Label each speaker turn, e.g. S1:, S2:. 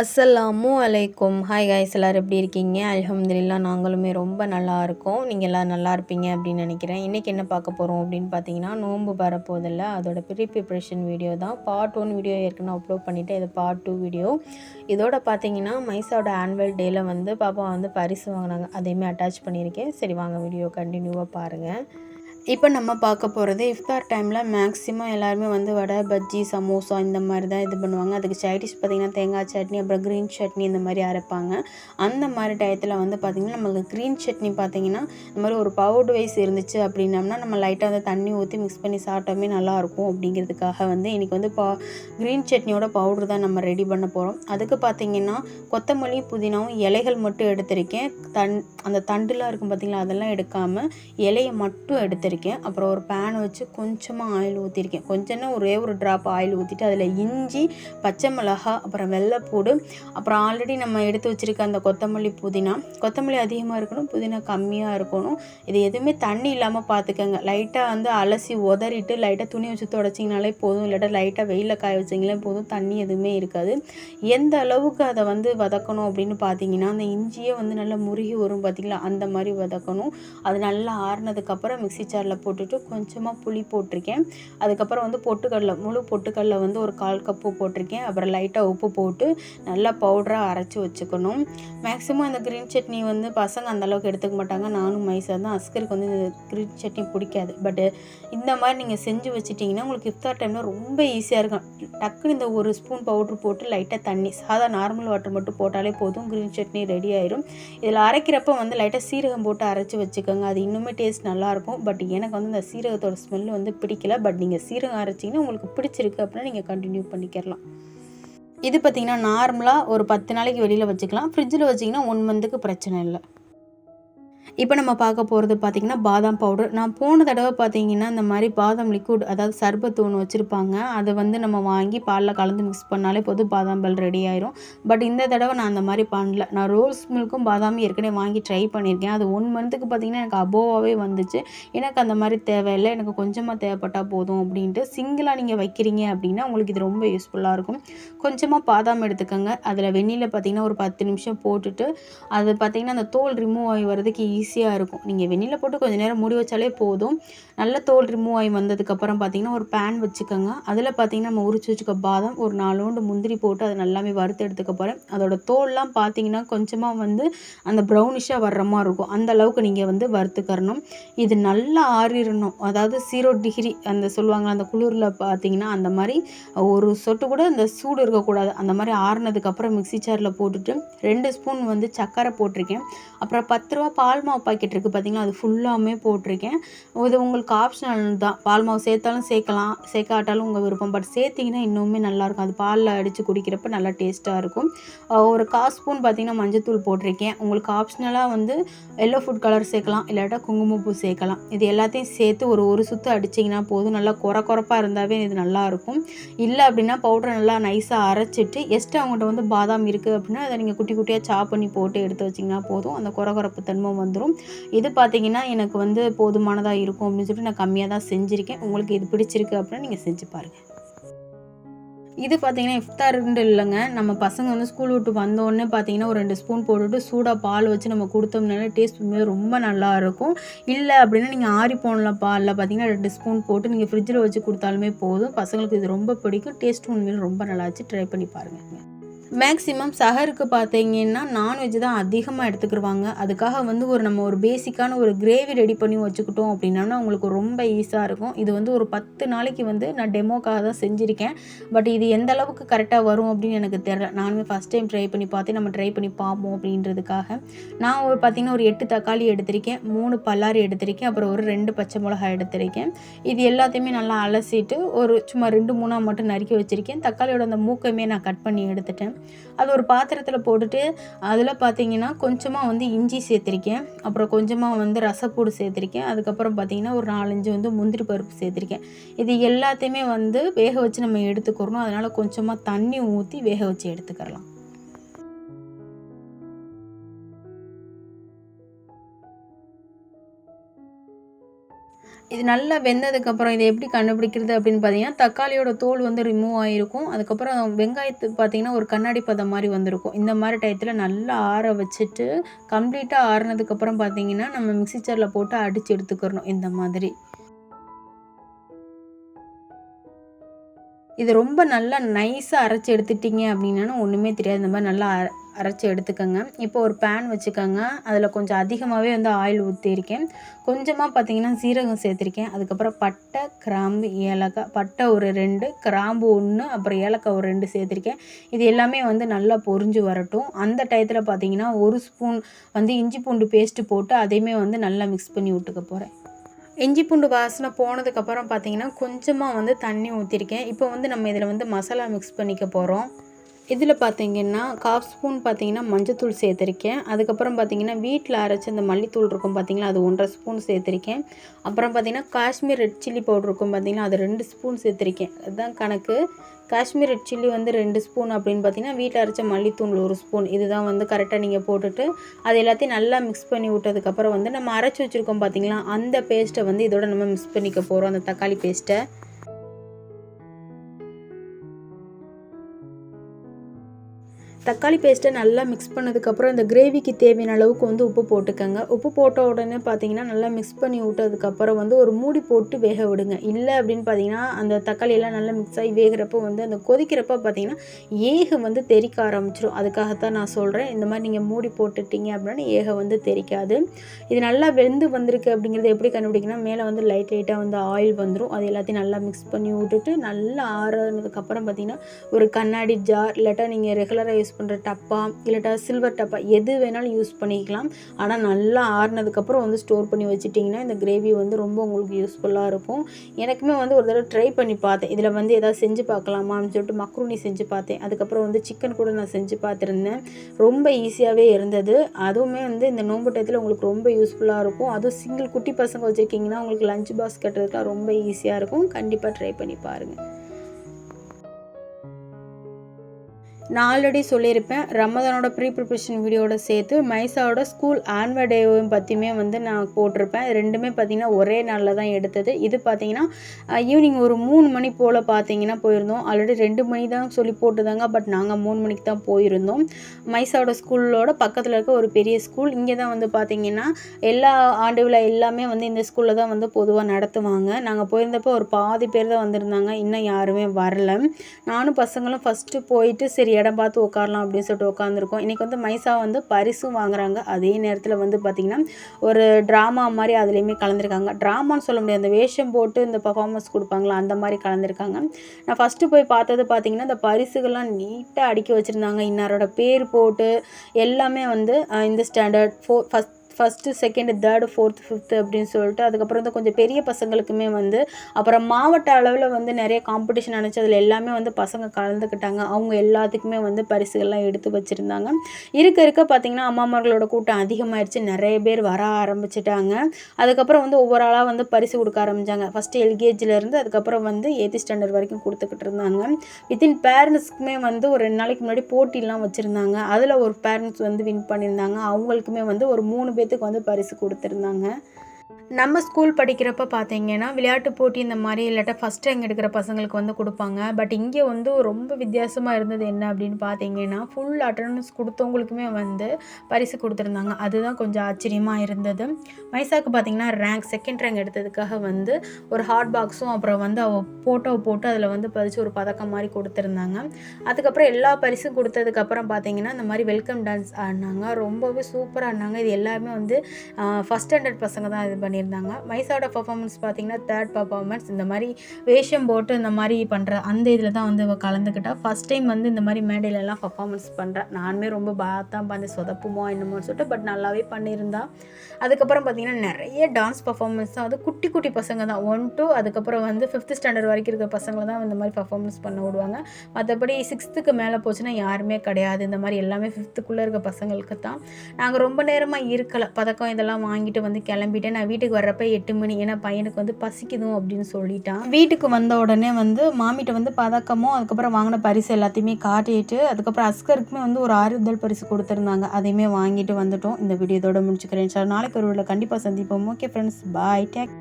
S1: அஸ்ஸலாமு அலைக்கும். Hi guys எல்லோரும் எப்படி இருக்கீங்க? அலமதுல்லா நாங்களுமே ரொம்ப நல்லா இருக்கோம். நீங்கள் எல்லாம் நல்லா இருப்பீங்க அப்படின்னு நினைக்கிறேன். இன்றைக்கி என்ன பார்க்க போகிறோம் அப்படின்னு பார்த்தீங்கன்னா நோன்பு வரப்போதில்ல அதோட ப்ரீ ப்ரிப்ரேஷன் வீடியோ தான். பார்ட் ஒன் வீடியோ ஏற்கனவே அப்லோட் பண்ணிவிட்டு இது பார்ட் டூ வீடியோ இதோட பார்த்தீங்கன்னா மைசாவோட ஆனுவல் டேயில் வந்து பாப்பா வந்து பரிசு வாங்கினாங்க. அதையுமே அட்டாச் பண்ணியிருக்கேன். சரி வாங்க வீடியோ கண்டினியூவாக பாருங்கள் இப்போ நம்ம பார்க்க போகிறது இஃப்தார் டைமில் மேக்ஸிமம் எல்லாருமே வந்து வடை பஜ்ஜி சமோசா இந்த மாதிரி தான் இது பண்ணுவாங்க. அதுக்கு சைடிஷ் பார்த்திங்கன்னா தேங்காய் சட்னி அப்புறம் க்ரீன் சட்னி இந்த மாதிரி அரைப்பாங்க. அந்த மாதிரி டயத்தில் வந்து பார்த்திங்கன்னா நம்மளுக்கு க்ரீன் சட்னி பார்த்திங்கன்னா இந்த மாதிரி ஒரு பவுடர் வைஸ் இருந்துச்சு அப்படின்னம்னா நம்ம லைட்டாக வந்து தண்ணி ஊற்றி மிக்ஸ் பண்ணி சாப்பிட்டோமே நல்லாயிருக்கும் அப்படிங்கிறதுக்காக வந்து இன்றைக்கி வந்து பா க்ரீன் சட்னியோட பவுடர் தான் நம்ம ரெடி பண்ண போகிறோம் அதுக்கு பார்த்திங்கன்னா கொத்தமல்லி புதினாவும் இலைகள் மட்டும் எடுத்திருக்கேன். தன் அந்த தண்டுலாம் இருக்கும் பார்த்திங்களா? அதெல்லாம் எடுக்காமல் இலையை மட்டும் எடுத்திருக்கேன். வச்சுருக்கேன் அப்புறம் ஒரு பேன் வச்சு கொஞ்சமாக ஆயில் ஊற்றிருக்கேன் கொஞ்சம்னா ஒரே ஒரு ட்ராப் ஆயில் ஊற்றிட்டு அதில் இஞ்சி பச்சை மிளகா அப்புறம் வெள்ளைப்பூடு அப்புறம் ஆல்ரெடி நம்ம எடுத்து வச்சுருக்க அந்த கொத்தமல்லி புதினா. கொத்தமல்லி அதிகமாக இருக்கணும் புதினா கம்மியாக இருக்கணும். இது எதுவுமே தண்ணி இல்லாமல் பார்த்துக்கோங்க லைட்டாக வந்து அலசி உதறிட்டு லைட்டாக துணி வச்சு தொடச்சிங்கனாலே போதும். இல்லாட்டா லைட்டாக வெயிலில் காய வச்சிங்களே போதும். தண்ணி எதுவுமே இருக்காது. எந்த அளவுக்கு அதை வந்து வதக்கணும் அப்படின்னு பார்த்தீங்கன்னா அந்த இஞ்சியே வந்து நல்லா முருகி வரும் பார்த்திங்களா அந்த மாதிரி வதக்கணும். அது நல்லா ஆறுனதுக்கப்புறம் மிக்சி சார் மிக்சரில் போட்டுட்டு கொஞ்சமாக புளி போட்டிருக்கேன். அதுக்கப்புறம் வந்து பொட்டுக்கடலை முழு பொட்டுக்கடலை வந்து ஒரு கால் கப்பு போட்டிருக்கேன். அப்புறம் லைட்டாக உப்பு போட்டு நல்லா பவுடராக அரைச்சி வச்சுக்கணும். மேக்ஸிமம் அந்த க்ரீன் சட்னி வந்து பசங்க அந்தளவுக்கு எடுத்துக்க மாட்டாங்க. நானும் மைசா தான். அஸ்கருக்கு வந்து இந்த க்ரீன் சட்னி பிடிக்காது. பட்டு இந்த மாதிரி நீங்கள் செஞ்சு வச்சுட்டிங்கன்னா உங்களுக்கு இஃப்தார் டைமில் ரொம்ப ஈஸியாக இருக்கும். டக்குன்னு இந்த ஒரு ஸ்பூன் பவுட்ரு போட்டு லைட்டாக தண்ணி சாதா நார்மல் வாட்டர் மட்டும் போட்டாலே போதும். க்ரீன் சட்னி ரெடி ஆயிரும். இதில் அரைக்கிறப்ப வந்து லைட்டாக சீரகம் போட்டு அரைச்சி வச்சுக்கோங்க. அது இன்னுமே டேஸ்ட் நல்லாயிருக்கும் பட் எனக்கு வந்து இந்த சீரகத்தோட ஸ்மெல் வந்து பிடிக்கல. பட் நீங்கள் சீரகம் அரைச்சிங்கன்னா உங்களுக்கு பிடிச்சிருக்கு அப்படின்னா நீங்கள் கண்டினியூ பண்ணிக்கிறலாம். இது பார்த்திங்கன்னா நார்மலாக ஒரு பத்து நாளைக்கு வெளியில் வச்சுக்கலாம். ஃப்ரிட்ஜில் வச்சிங்கன்னா ஒன் மந்த்துக்கு பிரச்சனை இல்லை. இப்போ நம்ம பார்க்க போகிறது பார்த்திங்கன்னா பாதாம் பவுடர். நான் போன தடவை பார்த்தீங்கன்னா இந்த மாதிரி பாதாம் லிக்விட் அதாவது சர்பத்து ஒன்று வச்சுருப்பாங்க. அதை வந்து நம்ம வாங்கி பாலில் கலந்து மிக்ஸ் பண்ணாலே போதும் பாதாம் பால் ரெடி ஆயிரும். பட் இந்த தடவை நான் அந்த மாதிரி பண்ணல. நான் ரோஸ் மில்க்கும் பாதாமும் ஏற்கனவே வாங்கி ட்ரை பண்ணியிருக்கேன். அது ஒன் மந்த்துக்கு பார்த்திங்கன்னா எனக்கு அபோவாகவே வந்துச்சு. எனக்கு அந்த மாதிரி தேவையில்லை. எனக்கு கொஞ்சமாக தேவைப்பட்டால் போதும் அப்படின்ட்டு சிங்கிளாக நீங்கள் வைக்கிறீங்க அப்படின்னா உங்களுக்கு இது ரொம்ப யூஸ்ஃபுல்லாக இருக்கும். கொஞ்சமாக பாதாம் எடுத்துக்கோங்க. அதில் வெந்நியில் பார்த்திங்கன்னா ஒரு பத்து நிமிஷம் போட்டுட்டு அது பார்த்திங்கன்னா அந்த தோல் ரிமூவ் ஆகி வரதுக்கு ஈஸியாக இருக்கும். நீங்கள் வெந்நில போட்டு கொஞ்சம் நேரம் மூடி வச்சாலே போதும். நல்ல தோல் ரிமூவ் ஆகி வந்ததுக்கப்புறம் பார்த்தீங்கன்னா ஒரு பேன் வச்சுக்கோங்க. அதில் பார்த்தீங்கன்னா நம்ம உரிச்சு வச்சுக்க பாதம் ஒரு நாலோண்டு முந்திரி போட்டு அதை நல்லாமே வறுத்து எடுத்துக்க போகிறேன் அதோட தோல்லாம் பார்த்தீங்கன்னா கொஞ்சமாக வந்து அந்த ப்ரௌனிஷாக வர்ற மாதிரி இருக்கும். அந்த அளவுக்கு நீங்கள் வந்து வறுத்துக்கறணும். இது நல்லா ஆறிடணும் அதாவது ஜீரோ டிகிரி அந்த சொல்லுவாங்க அந்த குளிரில் பார்த்தீங்கன்னா அந்த மாதிரி ஒரு சொட்டு கூட அந்த சூடு இருக்கக்கூடாது. அந்த மாதிரி ஆறுனதுக்கப்புறம் மிக்சி சாரில் போட்டுட்டு ரெண்டு ஸ்பூன் வந்து சர்க்கரை போட்டிருக்கேன். அப்புறம் பத்து ரூபா பால் மாவு பாக்கெட் இருக்குது பார்த்தீங்களா அது ஃபுல்லாமே போட்டிருக்கேன். இது உங்களுக்கு ஆப்ஷனல் தான். பால் மாவு சேர்த்தாலும் சேர்க்கலாம். சேர்க்காட்டாலும் உங்கள் விருப்பம். பட் சேர்த்திங்கன்னா இன்னுமே நல்லாயிருக்கும் அது பாலில் அடித்து குடிக்கிறப்ப நல்லா டேஸ்ட்டாக இருக்கும். ஒரு கால் ஸ்பூன் பார்த்திங்கன்னா மஞ்சத்தூள் போட்டிருக்கேன். உங்களுக்கு ஆப்ஷனலாக வந்து எல்லோ ஃபுட் கலர் சேர்க்கலாம். இல்லாட்டா குங்குமப்பூ சேர்க்கலாம். இது எல்லாத்தையும் சேர்த்து ஒரு ஒரு சுற்று அடிச்சிங்கன்னா போதும். நல்லா குறை குறப்பாக இருந்தாவே இது நல்லாயிருக்கும் இல்லை அப்படின்னா பவுடரை நல்லா நைஸாக அரைச்சிட்டு எஸ்ட்டு அவங்கள்ட்ட வந்து பாதாம் இருக்குது அப்படின்னா அதை நீங்கள் குட்டி குட்டியாக சாப் பண்ணி போட்டு எடுத்து வச்சிங்கன்னா போதும். அந்த குறை குறப்பு தன்மை வந்துடும் இது பார்த்திங்கன்னா எனக்கு வந்து போதுமானதாக இருக்கும் அப்படின்னு சொல்லிட்டு நான் கம்மியாக தான் செஞ்சுருக்கேன். உங்களுக்கு இது பிடிச்சிருக்கு அப்படின்னா நீங்கள் செஞ்சு பாருங்கள் இது பார்த்தீங்கன்னா இஃப்தாருண்டு இல்லைங்க. நம்ம பசங்க வந்து ஸ்கூல் விட்டு வந்தோடனே பார்த்தீங்கன்னா ஒரு ரெண்டு ஸ்பூன் போட்டுட்டு சூடாக பால் வச்சு நம்ம கொடுத்தோம்னால டேஸ்ட் உண்மையாக ரொம்ப நல்லா இருக்கும். இல்லை அப்படின்னா நீங்கள் ஆறி போனல பாலில் பார்த்தீங்கன்னா ரெண்டு ஸ்பூன் போட்டு நீங்கள் ஃப்ரிட்ஜில் வச்சு கொடுத்தாலுமே போதும். பசங்களுக்கு இது ரொம்ப பிடிக்கும். டேஸ்ட்டும் உண்மையில ரொம்ப நல்லா வச்சு ட்ரை பண்ணி பாருங்கள் மேக்ஸிமம் சஹருக்கு பார்த்தீங்கன்னா நான்வெஜ் தான் அதிகமாக எடுத்துக்கிடுவாங்க அதுக்காக வந்து ஒரு நம்ம ஒரு பேசிக்கான ஒரு கிரேவி ரெடி பண்ணி வச்சுக்கிட்டோம் அப்படின்னா உங்களுக்கு ரொம்ப ஈஸியாக இருக்கும். இது வந்து ஒரு பத்து நாளைக்கு வந்து நான் டெமோக்காக தான் செஞ்சுருக்கேன். பட் இது எந்த அளவுக்கு கரெக்டாக வரும் அப்படின்னு எனக்கு தெரில நானுமே ஃபஸ்ட் டைம் ட்ரை பண்ணி பார்த்து நம்ம ட்ரை பண்ணி பார்ப்போம் அப்படின்றதுக்காக. நான் ஒரு பார்த்திங்கன்னா ஒரு எட்டு தக்காளி எடுத்திருக்கேன். மூணு பல்லாரி எடுத்திருக்கேன். அப்புறம் ஒரு ரெண்டு பச்சை மிளகாய் எடுத்திருக்கேன். இது எல்லாத்தையுமே நல்லா அலசிட்டு ஒரு சும்மா ரெண்டு மூணாக மட்டும் நறுக்கி வச்சுருக்கேன். தக்காளியோட அந்த மூக்கையுமே நான் கட் பண்ணி எடுத்துட்டேன். அது ஒரு பாத்திரத்தில் போட்டுட்டு அதில் பார்த்தீங்கன்னா கொஞ்சமாக வந்து இஞ்சி சேர்த்துருக்கேன். அப்புறம் கொஞ்சமாக வந்து ரசப்பூடு சேர்த்துருக்கேன். அதுக்கப்புறம் பார்த்தீங்கன்னா ஒரு நாலஞ்சு வந்து முந்திரி பருப்பு சேர்த்துருக்கேன். இது எல்லாத்தையுமே வந்து வேக வச்சு நம்ம எடுத்துக்கிறணும். அதனால் கொஞ்சமாக தண்ணி ஊற்றி வேக வச்சு எடுத்துக்கிறலாம். இது நல்லா வெந்ததுக்கப்புறம் இதை எப்படி கண்டுபிடிக்கிறது அப்படின்னு பார்த்தீங்கன்னா தக்காளியோட தோல் வந்து ரிமூவ் ஆகிருக்கும் அதுக்கப்புறம் வெங்காயத்து பார்த்தீங்கன்னா ஒரு கண்ணாடி பதம் மாதிரி வந்திருக்கும். இந்த மாதிரி டயத்தில் நல்லா ஆற வச்சுட்டு கம்ப்ளீட்டாக ஆறுனதுக்கப்புறம் பார்த்தீங்கன்னா நம்ம மிக்ஸி ஜாரில் போட்டு அடித்து எடுத்துக்கிறணும். இந்த மாதிரி. இது ரொம்ப நல்லா நைஸாக அரைச்சி எடுத்துட்டிங்க அப்படின்னா ஒன்றுமே தெரியாது. இந்த மாதிரி நல்லா அரைச்சி எடுத்துக்கோங்க. இப்போ ஒரு பேன் வச்சுக்கோங்க. அதில் கொஞ்சம் அதிகமாகவே வந்து ஆயில் ஊற்றிருக்கேன் கொஞ்சமாக பார்த்தீங்கன்னா சீரகம் சேர்த்துருக்கேன். அதுக்கப்புறம் பட்டை கிராம்பு ஏலக்காய் பட்டை ஒரு ரெண்டு கிராம்பு ஒன்று அப்புறம் ஏலக்காய் ஒரு ரெண்டு சேர்த்துருக்கேன். இது எல்லாமே வந்து நல்லா பொரிஞ்சு வரட்டும். அந்த டயத்தில் பார்த்தீங்கன்னா ஒரு ஸ்பூன் வந்து இஞ்சி பூண்டு பேஸ்ட்டு போட்டு அதையுமே வந்து நல்லா மிக்ஸ் பண்ணி விட்டுக்க போகிறேன் இஞ்சி பூண்டு வாசனை போனதுக்கப்புறம் பார்த்தீங்கன்னா கொஞ்சமாக வந்து தண்ணி ஊற்றிருக்கேன் இப்போ வந்து நம்ம இதில் வந்து மசாலா மிக்ஸ் பண்ணிக்க போகிறோம் இதில் பார்த்தீங்கன்னா காஃப் ஸ்பூன் பார்த்தீங்கன்னா மஞ்சத்தூள் சேர்த்துருக்கேன். அதுக்கப்புறம் பார்த்தீங்கன்னா வீட்டில் அரைச்ச அந்த மல்லித்தூள் இருக்கும் பார்த்தீங்களா அது ஒன்றரை ஸ்பூன் சேர்த்துருக்கேன். அப்புறம் பார்த்தீங்கன்னா காஷ்மீர் ரெட் சில்லி பவுடர் இருக்கும் பார்த்தீங்கன்னா அது ரெண்டு ஸ்பூன் சேர்த்துருக்கேன். அதுதான் கணக்கு. காஷ்மீர் ரெட் சில்லி வந்து ரெண்டு ஸ்பூன் அப்படின்னு பார்த்தீங்கன்னா வீட்டில் அரைச்ச மல்லித்தூள் ஒரு ஸ்பூன். இதுதான் வந்து கரெக்டாக நீங்கள் போட்டுட்டு அது எல்லாத்தையும் நல்லா மிக்ஸ் பண்ணி விட்டதுக்கப்புறம் வந்து நம்ம அரைச்சி வச்சுருக்கோம் பார்த்தீங்களா அந்த பேஸ்ட்டை வந்து இதோட நம்ம மிக்ஸ் பண்ணிக்க போகிறோம் அந்த தக்காளி பேஸ்ட்டை தக்காளி பேஸ்ட்டை நல்லா மிக்ஸ் பண்ணதுக்கப்புறம் இந்த கிரேவிக்கு தேவையான அளவுக்கு வந்து உப்பு போட்டுக்கோங்க. உப்பு போட்ட உடனே பார்த்தீங்கன்னா நல்லா மிக்ஸ் பண்ணி விட்டதுக்கப்புறம் வந்து ஒரு மூடி போட்டு வேக விடுங்க. இல்லை அப்படின்னு பார்த்தீங்கன்னா அந்த தக்காளியெல்லாம் நல்லா மிக்ஸ் ஆகி வேகிறப்போ வந்து அந்த கொதிக்கிறப்ப பார்த்தீங்கன்னா ஏக வந்து தெறிக்க ஆரம்பிச்சிடும் அதுக்காகத்தான் நான் சொல்கிறேன் இந்த மாதிரி நீங்கள் மூடி போட்டுட்டீங்க அப்படின்னா ஏக வந்து தெறிக்காது இது நல்லா வெந்து வந்திருக்கு அப்படிங்கிறது எப்படி கண்டுபிடிக்கணும் மேலே வந்து லைட் லைட்டாக வந்து ஆயில் வந்துடும் அது எல்லாத்தையும் நல்லா மிக்ஸ் பண்ணி விட்டுட்டு நல்லா ஆறுனதுக்கப்புறம் பார்த்தீங்கன்னா ஒரு கண்ணாடி ஜார் இல்லாட்டா நீங்கள் ரெகுலராக யூஸ் யூஸ் பண்ணுற டப்பா இல்லாட்டா சில்வர் டப்பா எது வேணாலும் யூஸ் பண்ணிக்கலாம். ஆனால் நல்லா ஆறுனதுக்கப்புறம் வந்து ஸ்டோர் பண்ணி வச்சுட்டிங்கன்னா இந்த கிரேவி வந்து ரொம்ப உங்களுக்கு யூஸ்ஃபுல்லாக இருக்கும். எனக்குமே வந்து ஒரு தடவை ட்ரை பண்ணி பார்த்தேன். இதில் வந்து எதாவது செஞ்சு பார்க்கலாமான்னு சொல்லிட்டு மக்ரூனி செஞ்சு பார்த்தேன். அதுக்கப்புறம் வந்து சிக்கன் கூட நான் செஞ்சு பார்த்துருந்தேன். ரொம்ப ஈஸியாகவே இருந்தது. அதுவுமே வந்து இந்த நோன்பு டயத்தில் உங்களுக்கு ரொம்ப யூஸ்ஃபுல்லாக இருக்கும். அதுவும் சிங்கிள் குட்டி பசங்க வச்சுருக்கீங்கன்னா உங்களுக்கு லஞ்ச் பாக்ஸ் கட்டுறதுக்குலாம் ரொம்ப ஈஸியாக இருக்கும். கண்டிப்பாக ட்ரை பண்ணி பாருங்கள் நான் ஆல்ரெடி சொல்லியிருப்பேன் ரமதானோட ப்ரீ ப்ரிப்ரேஷன் வீடியோட சேர்த்து மைசாவோட ஸ்கூல் ஆன்வல் டேவையும் பற்றியுமே வந்து நான் போட்டிருப்பேன். ரெண்டுமே பார்த்திங்கன்னா ஒரே நாளில் தான் எடுத்தது. இது பார்த்திங்கன்னா ஈவினிங் ஒரு மூணு மணி போல் பார்த்தீங்கன்னா போயிருந்தோம். ஆல்ரெடி ரெண்டு மணி தான் சொல்லி போட்டுதாங்க பட் நாங்கள் மூணு மணிக்கு தான் போயிருந்தோம். மைசாவோட ஸ்கூலோட பக்கத்தில் இருக்க ஒரு பெரிய ஸ்கூல் இங்கே தான் வந்து பார்த்திங்கன்னா எல்லா ஆண்டு விழா எல்லாமே வந்து இந்த ஸ்கூலில் தான் வந்து பொதுவாக நடத்துவாங்க. நாங்கள் போயிருந்தப்போ ஒரு பாதி பேர் தான் வந்திருந்தாங்க. இன்னும் யாருமே வரல. நானும் பசங்களும் ஃபஸ்ட்டு போயிட்டு சரி இடம் பார்த்து உட்காரலாம் அப்படின்னு சொல்லிட்டு உட்காந்துருக்கோம் இன்றைக்கி வந்து மைசா வந்து பரிசும் வாங்குறாங்க. அதே நேரத்தில் வந்து பார்த்திங்கன்னா ஒரு ட்ராமா மாதிரி அதுலேயுமே கலந்துருக்காங்க. ட்ராமான்னு சொல்ல முடியாது. அந்த வேஷம் போட்டு இந்த பர்ஃபார்மன்ஸ் கொடுப்பாங்களா அந்த மாதிரி கலந்துருக்காங்க. நான் ஃபஸ்ட்டு போய் பார்த்தது பார்த்திங்கன்னா இந்த பரிசுகள்லாம் நீட்டாக அடுக்கி வச்சுருந்தாங்க. இன்னாரோட பேர் போட்டு எல்லாமே வந்து இந்த ஸ்டாண்டர்ட் ஃபோ first first second third fourth fifth அப்படின்னு சொல்லிட்டு அதுக்கப்புறம் வந்து கொஞ்சம் பெரிய பசங்களுக்குமே வந்து அப்புறம் மாவட்ட அளவில் வந்து நிறைய காம்படிஷன் நினச்சி அதில் எல்லாமே வந்து பசங்க கலந்துக்கிட்டாங்க. அவங்க எல்லாத்துக்குமே வந்து பரிசுகள்லாம் எடுத்து வச்சுருந்தாங்க. இருக்க இருக்க பார்த்திங்கன்னா அம்மாமார்களோட கூட்டம் அதிகமாகிடுச்சு நிறைய பேர் வர ஆரம்பிச்சிட்டாங்க. அதுக்கப்புறம் வந்து ஒவ்வொரு ஆளாக வந்து பரிசு கொடுக்க ஆரம்பித்தாங்க ஃபஸ்ட்டு எல்கேஜிலேருந்து அதுக்கப்புறம் வந்து எய்த்து ஸ்டாண்டர்ட் வரைக்கும் கொடுத்துக்கிட்டு இருந்தாங்க. வித்தின் பேரண்ட்ஸ்க்குமே வந்து ஒரு ரெண்டு நாளைக்கு முன்னாடி போட்டிலாம் வச்சுருந்தாங்க. அதில் ஒரு பேரண்ட்ஸ் வந்து வின் பண்ணியிருந்தாங்க. அவங்களுக்குமே வந்து ஒரு மூணு பேர் பேர்த்துக்கு வந்து பரிசு கொடுத்துருந்தாங்க. நம்ம ஸ்கூல் படிக்கிறப்ப பார்த்தீங்கன்னா விளையாட்டு போட்டி இந்த மாதிரி இல்லாட்டா ஃபஸ்ட் ரேங்க் எடுக்கிற பசங்களுக்கு வந்து கொடுப்பாங்க. பட் இங்கே வந்து ரொம்ப வித்தியாசமாக இருந்தது என்ன அப்படின்னு பார்த்தீங்கன்னா ஃபுல் அட்டண்டன்ஸ் கொடுத்தவங்களுக்குமே வந்து பரிசு கொடுத்துருந்தாங்க. அதுதான் கொஞ்சம் ஆச்சரியமாக இருந்தது. மைசாக்கு பார்த்தீங்கன்னா ரேங்க் செகண்ட் ரேங்க் எடுத்ததுக்காக வந்து ஒரு ஹாட் பாக்ஸும் அப்புறம் வந்து அவள் ஃபோட்டோ போட்டு அதில் வந்து பதிச்சு ஒரு பதக்கம் மாதிரி கொடுத்துருந்தாங்க. அதுக்கப்புறம் எல்லா பரிசும் கொடுத்ததுக்கப்புறம் பார்த்தீங்கன்னா இந்த மாதிரி வெல்கம் டான்ஸ் ஆடினாங்க. ரொம்பவே சூப்பராக ஆடினாங்க. இது எல்லாமே வந்து ஃபஸ்ட் ஸ்டாண்டர்ட் பசங்க தான் இது பண்ணி பண்ணியிருந்தாங்க. மைசாவோட பர்ஃபார்மன்ஸ் பார்த்திங்கன்னா தேர்ட் பர்ஃபார்மன்ஸ் இந்த மாதிரி வேஷம் போட்டு இந்த மாதிரி பண்ணுற அந்த இதில் தான் வந்து கலந்துக்கிட்டா. ஃபஸ்ட் டைம் வந்து இந்த மாதிரி மேடையிலலாம் பர்ஃபார்மன்ஸ் பண்ணுறேன் நானுமே ரொம்ப பார்த்தா பார்த்து சொதப்புமோ என்னமோன்னு சொல்லிட்டு பட் நல்லாவே பண்ணியிருந்தா. அதுக்கப்புறம் பார்த்திங்கன்னா நிறைய டான்ஸ் பர்ஃபார்மன்ஸ் தான். வந்து குட்டி குட்டி பசங்க தான். ஒன் டூ அதுக்கப்புறம் வந்து ஃபிஃப்த் ஸ்டாண்டர்ட் வரைக்கும் இருக்கிற பசங்களை தான் இந்த மாதிரி பர்ஃபார்மன்ஸ் பண்ண விடுவாங்க. மற்றபடி சிக்ஸ்த்துக்கு மேலே போச்சுன்னா யாருமே கிடையாது. இந்த மாதிரி எல்லாமே ஃபிஃப்த்துக்குள்ளே இருக்க பசங்களுக்கு தான். நாங்கள் ரொம்ப நேரமாக இருக்கலை. பதக்கம் இதெல்லாம் வாங்கிட்டு வந்து கிளம்பிட்டு நான் வீட்டுக்கு வீட்டுக்கு வர்றப்ப எட்டு மணி ஏன்னா பையனுக்கு வந்து பசிக்குதும் அப்படின்னு சொல்லிட்டான் வீட்டுக்கு வந்த உடனே வந்து மாமிட்ட வந்து பதக்கமும் அதுக்கப்புறம் வாங்கின பரிசு எல்லாத்தையுமே காட்டிட்டு அதுக்கப்புறம் அஸ்கருக்குமே வந்து ஒரு ஆறுதல் பரிசு கொடுத்துருந்தாங்க. அதையுமே வாங்கிட்டு வந்துட்டோம். இந்த வீடியோ இதோட முடிச்சுக்கிறேன். சார் நாளைக்கு ஒரு கண்டிப்பாக சந்திப்போம். Okay friends bye take